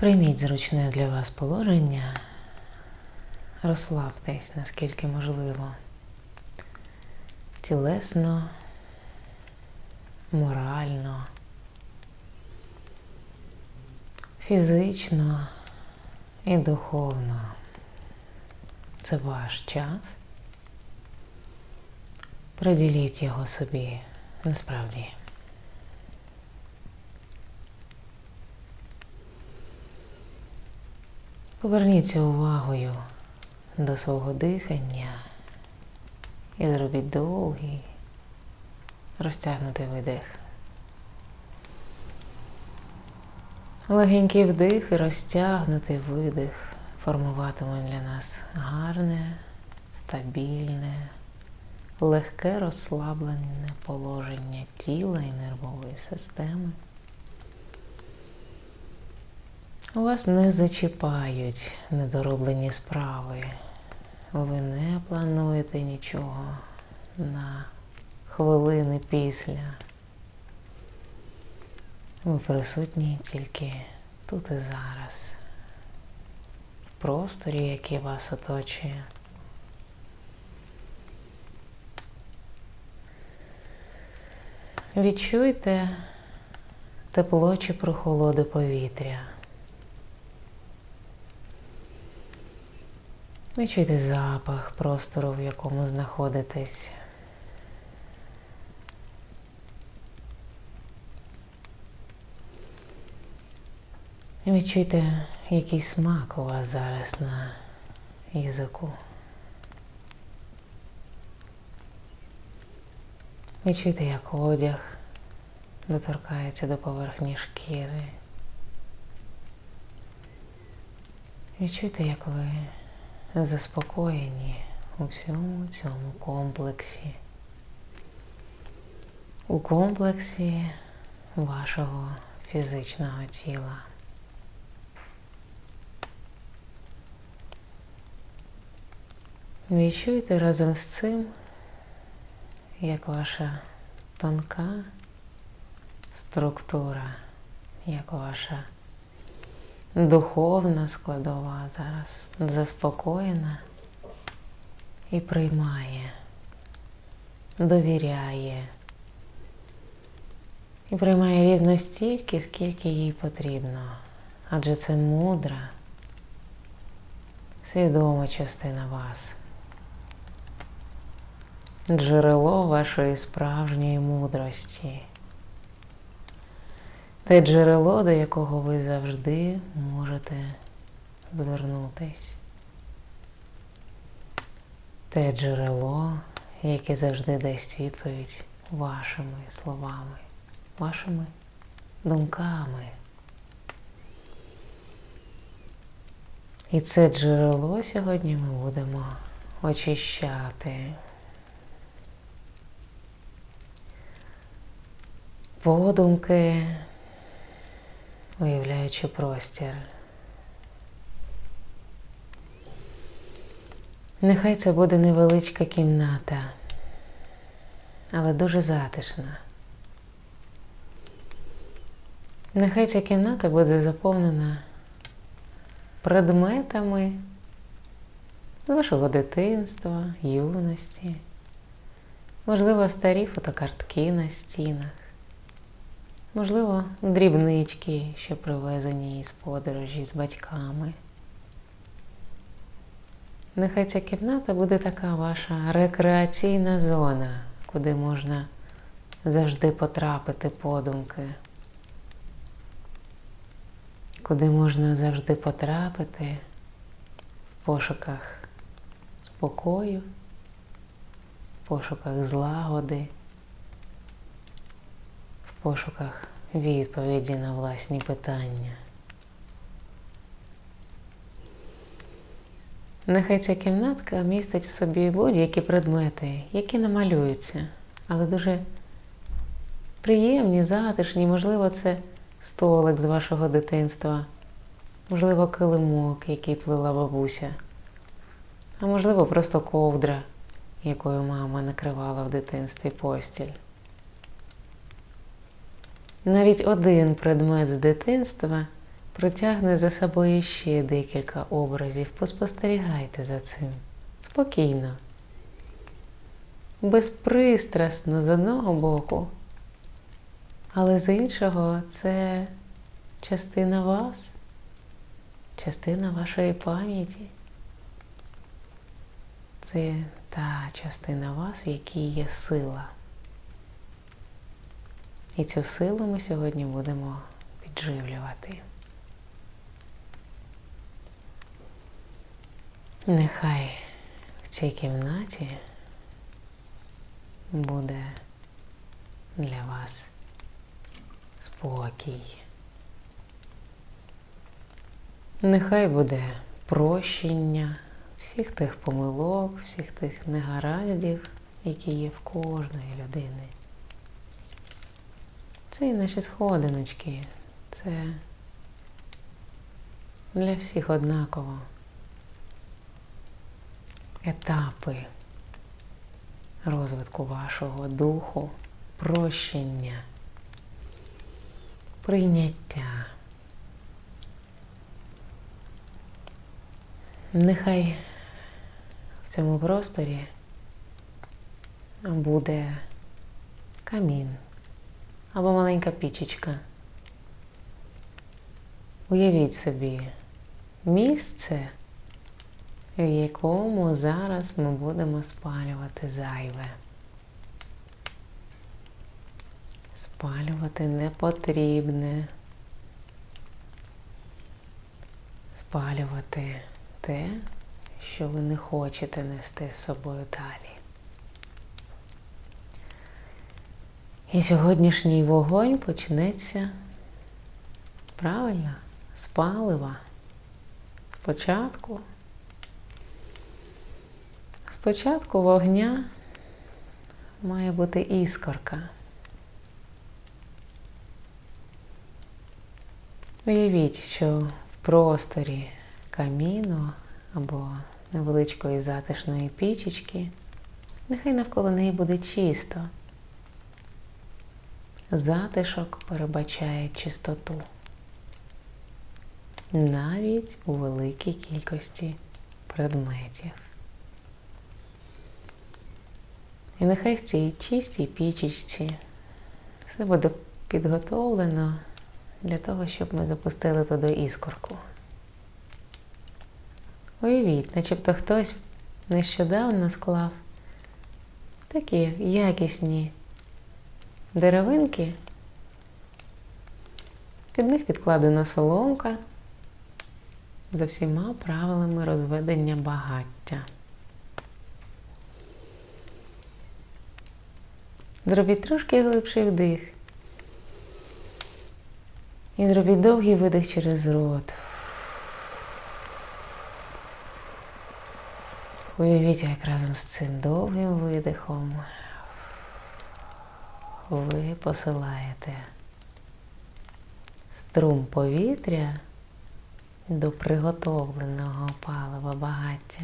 Прийміть зручне для вас положення, розслабтесь наскільки можливо. Тілесно, морально, фізично і духовно. Це ваш час. Приділіть його собі насправді. Поверніться увагою до свого дихання і зробіть довгий, розтягнутий видих. Легенький вдих і розтягнутий видих формуватиме для нас гарне, стабільне, легке розслаблене положення тіла і нервової системи. У вас не зачіпають недороблені справи. Ви не плануєте нічого на хвилини після. Ви присутні тільки тут і зараз, в просторі, який вас оточує. Відчуйте тепло чи прохолоду повітря. Відчуйте запах простору, в якому знаходитесь. Відчуйте, який смак у вас зараз на язику. Відчуйте, як одяг доторкається до поверхні шкіри. Відчуйте, як ви заспокоєні у всьому цьому комплексі. У комплексі вашого фізичного тіла. Відчуйте разом з цим, як ваша тонка структура, як ваша духовна складова зараз заспокоєна і приймає, довіряє і приймає рівно стільки, скільки їй потрібно. Адже це мудра, свідома частина вас джерело вашої справжньої мудрості. Те джерело, до якого ви завжди можете звернутись. Те джерело, яке завжди дасть відповідь вашими словами, вашими думками. І це джерело сьогодні ми будемо очищати. подумки, уявляючи простір. Нехай це буде невеличка кімната, але дуже затишна. Нехай ця кімната буде заповнена предметами з вашого дитинства, юності, можливо, старі фотокартки на стінах. Можливо, дрібнички, що привезені із подорожі з батьками. Нехай ця кімната буде така ваша рекреаційна зона, куди можна завжди потрапити подумки, куди можна завжди потрапити в пошуках спокою, в пошуках злагоди пошуках відповіді на власні питання. Нехай ця кімнатка містить в собі будь-які предмети, які намалюються, але дуже приємні, затишні, можливо, це столик з вашого дитинства, можливо, килимок, який плила бабуся, а можливо, просто ковдра, якою мама накривала в дитинстві постіль. Навіть один предмет з дитинства Протягне за собою ще декілька образів. Поспостерігайте за цим. Спокійно. Безпристрасно з одного боку, але з іншого це частина вас, частина вашої пам'яті. Це та частина вас, в якій є сила. І цю силу ми сьогодні будемо підживлювати. Нехай в цій кімнаті буде для вас спокій. Нехай буде прощення всіх тих помилок, всіх тих негараздів, які є в кожної людини. Це і наші сходиночки. Це для всіх однаково. Етапи розвитку вашого духу, прощення, прийняття. Нехай в цьому просторі буде камін або маленька пічечка. Уявіть собі місце, в якому зараз ми будемо спалювати зайве. Спалювати непотрібне. Спалювати те, що ви не хочете нести з собою далі. І сьогоднішній вогонь почнеться правильно, з палива. Спочатку. Спочатку вогня має бути іскорка. Уявіть, що в просторі каміну або невеличкої затишної пічечки, нехай навколо неї буде чисто. Затишок перебачає чистоту. Навіть у великій кількості предметів. І нехай в цій чистій пічечці все буде підготовлено для того, щоб ми запустили туди іскорку. Уявіть, начебто хтось нещодавно склав такі якісні деревинки, під них підкладена соломка за всіма правилами розведення багаття. Зробіть трошки глибший вдих. І зробіть довгий видих через рот. Уявіть, як разом з цим довгим видихом ви посилаєте струм повітря до приготовленого палива багаття.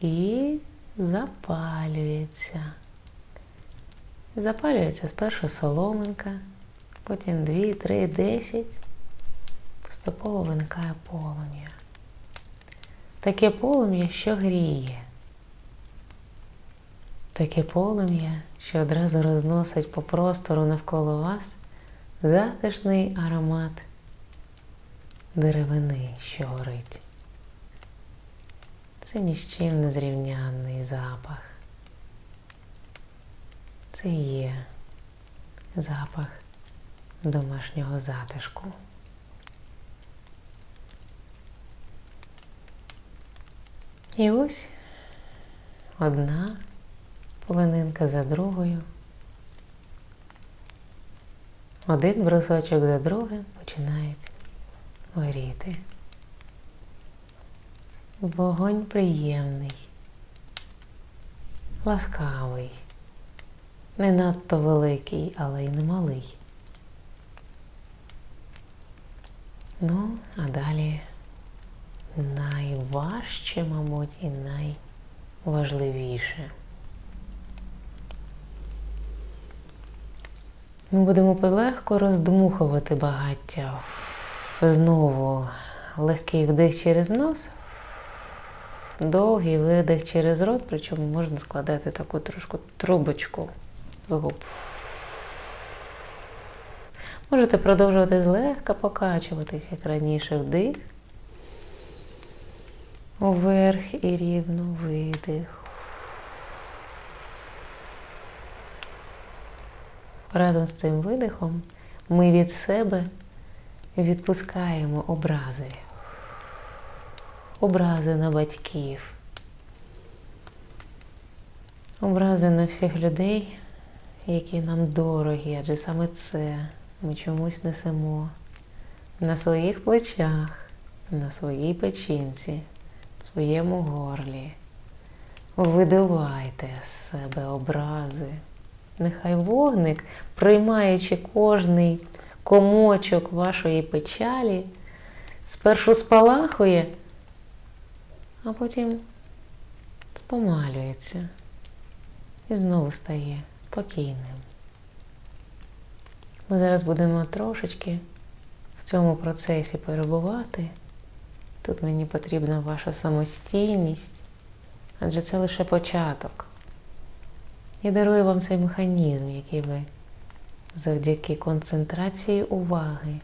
І запалюється. Запалюється спершу соломинка, потім 2, 3, 10. Поступово виникає полум'я. Таке полум'я, що гріє. Таке полум'я, що одразу розносить по простору навколо вас затишний аромат деревини, що горить. Це ні з чим не зрівнянний запах. Це є запах домашнього затишку. І ось одна полонинка за другою. Один брусочок за другим починають горіти. Вогонь приємний, ласкавий, не надто великий, але й не малий. Ну, а далі найважче, мабуть, і найважливіше. Ми будемо полегко роздмухувати багаття. Знову легкий вдих через нос, довгий видих через рот, причому можна складати таку трошку трубочку з губ. Можете продовжувати злегка покачуватись, як раніше вдих. Уверх і рівно видих. Разом з цим видихом ми від себе відпускаємо образи. Образи на батьків. Образи на всіх людей, які нам дорогі, адже саме це ми чомусь несемо на своїх плечах, на своїй печінці, в своєму горлі. Видивайте з себе образи. Нехай вогник, приймаючи кожний комочок вашої печалі, спершу спалахує, а потім спомалюється і знову стає спокійним. Ми зараз будемо трошечки в цьому процесі перебувати. Тут мені потрібна ваша самостійність, адже це лише початок. Я дарую вам цей механізм, який ви завдяки концентрації уваги,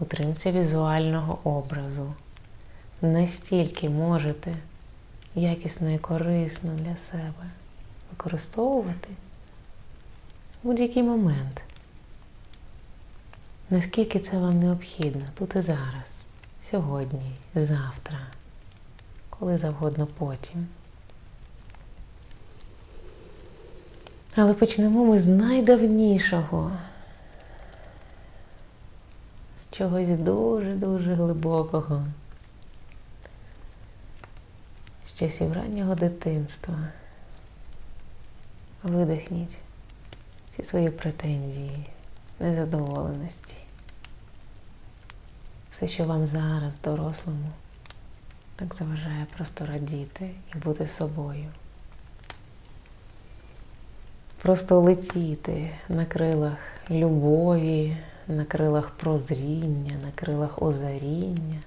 утримці візуального образу, настільки можете якісно і корисно для себе використовувати в будь-який момент. Наскільки це вам необхідно тут і зараз, сьогодні, завтра, коли завгодно потім. Але почнемо ми з найдавнішого, з чогось дуже-дуже глибокого, з часів раннього дитинства. Видихніть всі свої претензії, незадоволеності. Все, що вам зараз, дорослому, так заважає просто радіти і бути собою просто летіти на крилах любові, на крилах прозріння, на крилах озаріння,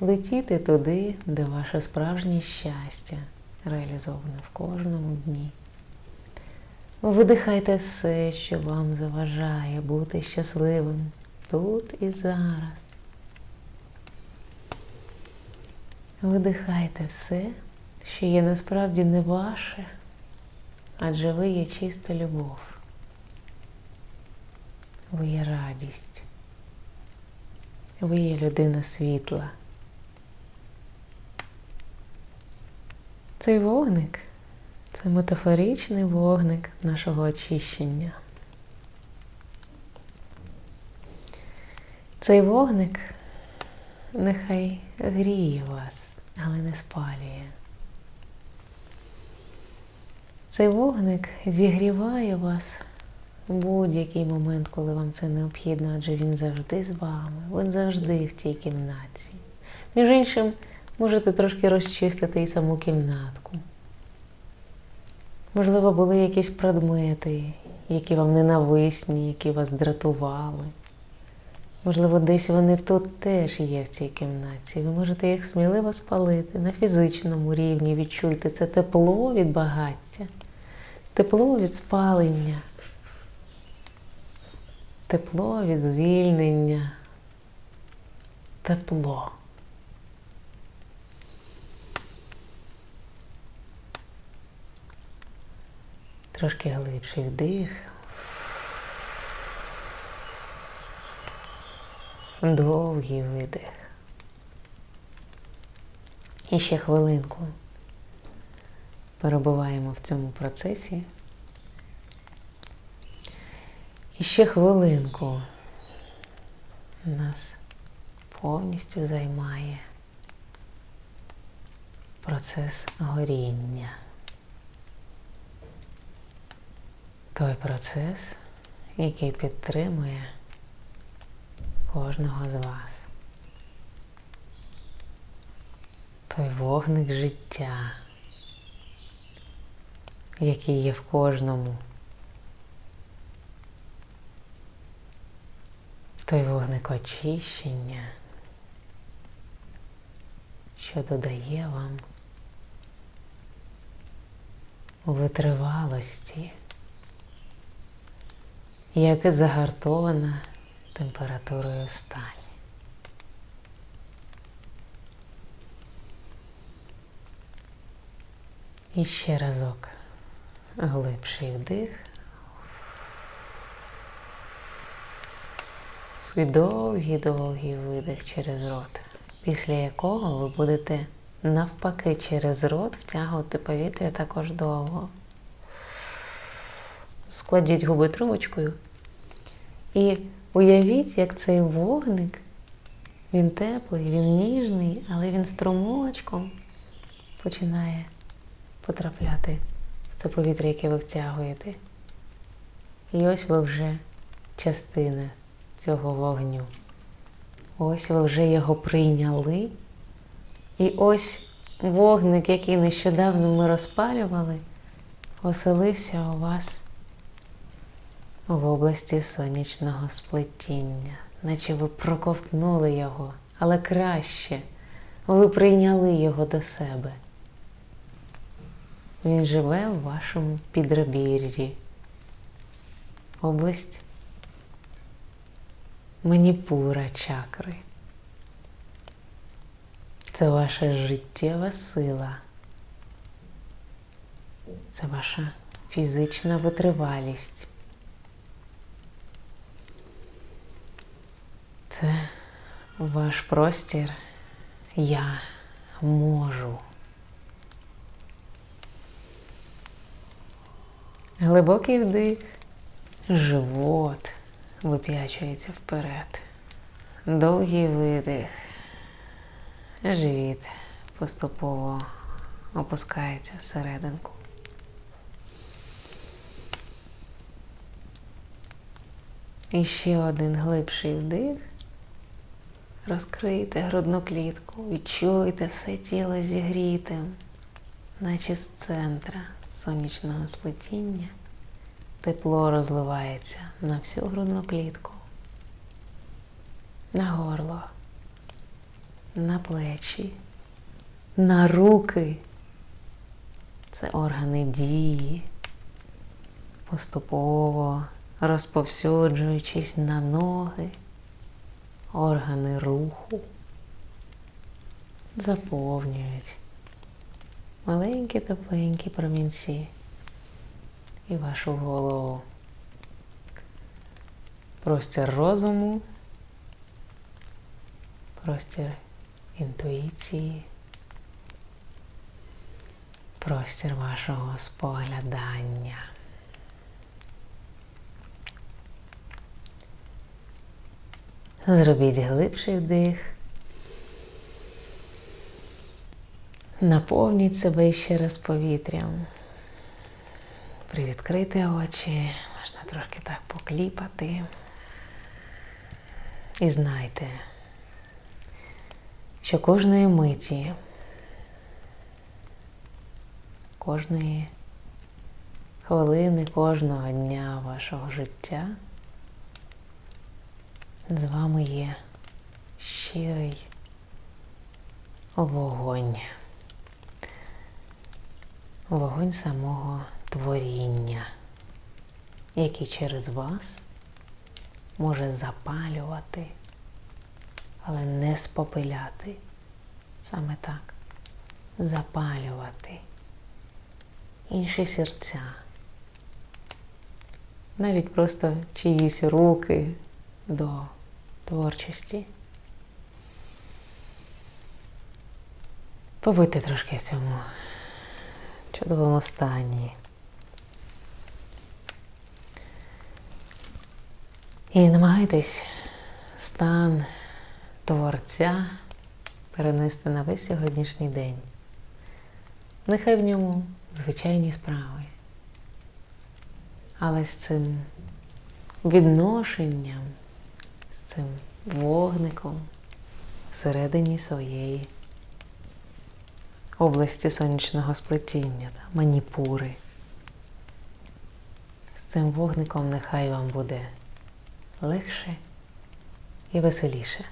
летіти туди, де ваше справжнє щастя реалізоване в кожному дні. Видихайте все, що вам заважає бути щасливим тут і зараз. Видихайте все, що є насправді не ваше адже ви є чиста любов, ви є радість, ви є людина світла. Цей вогник це метафоричний вогник нашого очищення. Цей вогник нехай гріє вас, але не спалює. Цей вогник зігріває вас в будь-який момент, коли вам це необхідно, адже він завжди з вами, він завжди в тій кімнаті. Між іншим, можете трошки розчистити і саму кімнатку. Можливо, були якісь предмети, які вам ненависні, які вас дратували. Можливо, десь вони тут теж є в цій кімнаті. Ви можете їх сміливо спалити на фізичному рівні, відчуйте це тепло від багаття тепло від спалення, тепло від звільнення, тепло. Трошки глибший вдих. Довгий видих. І ще хвилинку перебуваємо в цьому процесі. І ще хвилинку нас повністю займає процес горіння. Той процес, який підтримує кожного з вас. Той вогник життя який є в кожному. той вогник очищення, що додає вам витривалості, як і загартована температурою сталі. І ще разок глибший вдих. І довгий-довгий видих через рот, після якого ви будете навпаки через рот втягувати повітря також довго. Складіть губи трубочкою і уявіть, як цей вогник, він теплий, він ніжний, але він струмочком починає потрапляти в це повітря, яке ви втягуєте. І ось ви вже частина цього вогню. Ось ви вже його прийняли. І ось вогник, який нещодавно ми розпалювали, оселився у вас в області сонячного сплетіння, наче ви проковтнули його, але краще ви прийняли його до себе. Він живе в вашому підребір'ї. Область маніпура чакри. Це ваша життєва сила. Це ваша фізична витривалість. Це ваш простір. Я можу. Глибокий вдих, живот вип'ячується вперед. Довгий видих. Живіт поступово опускається всерединку. І ще один глибший вдих. Розкрийте грудну клітку, відчуйте все тіло зігрітим, наче з центра сонячного сплетіння. Тепло розливається на всю грудну клітку, на горло, на плечі, на руки. Це органи дії, поступово розповсюджуючись на ноги, органи руху, заповнюють маленькі тепленькі промінці і вашу голову. Простір розуму, простір інтуїції, простір вашого споглядання. Зробіть глибший вдих. Наповніть себе ще раз повітрям. Привідкрити очі, можна трошки так покліпати. І знайте, що кожної миті, кожної хвилини, кожного дня вашого життя з вами є щирий вогонь. Вогонь самого творіння, який через вас може запалювати, але не спопиляти. Саме так. Запалювати інші серця. Навіть просто чиїсь руки до творчості. Побудьте трошки в цьому чудовому стані. І намагайтесь стан творця перенести на весь сьогоднішній день. Нехай в ньому звичайні справи. Але з цим відношенням, цим вогником всередині своєї області сонячного сплетіння, маніпури. З цим вогником нехай вам буде легше і веселіше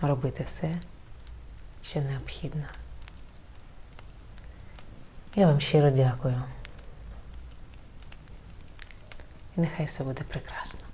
робити все, що необхідно. Я вам щиро дякую. І нехай все буде прекрасно.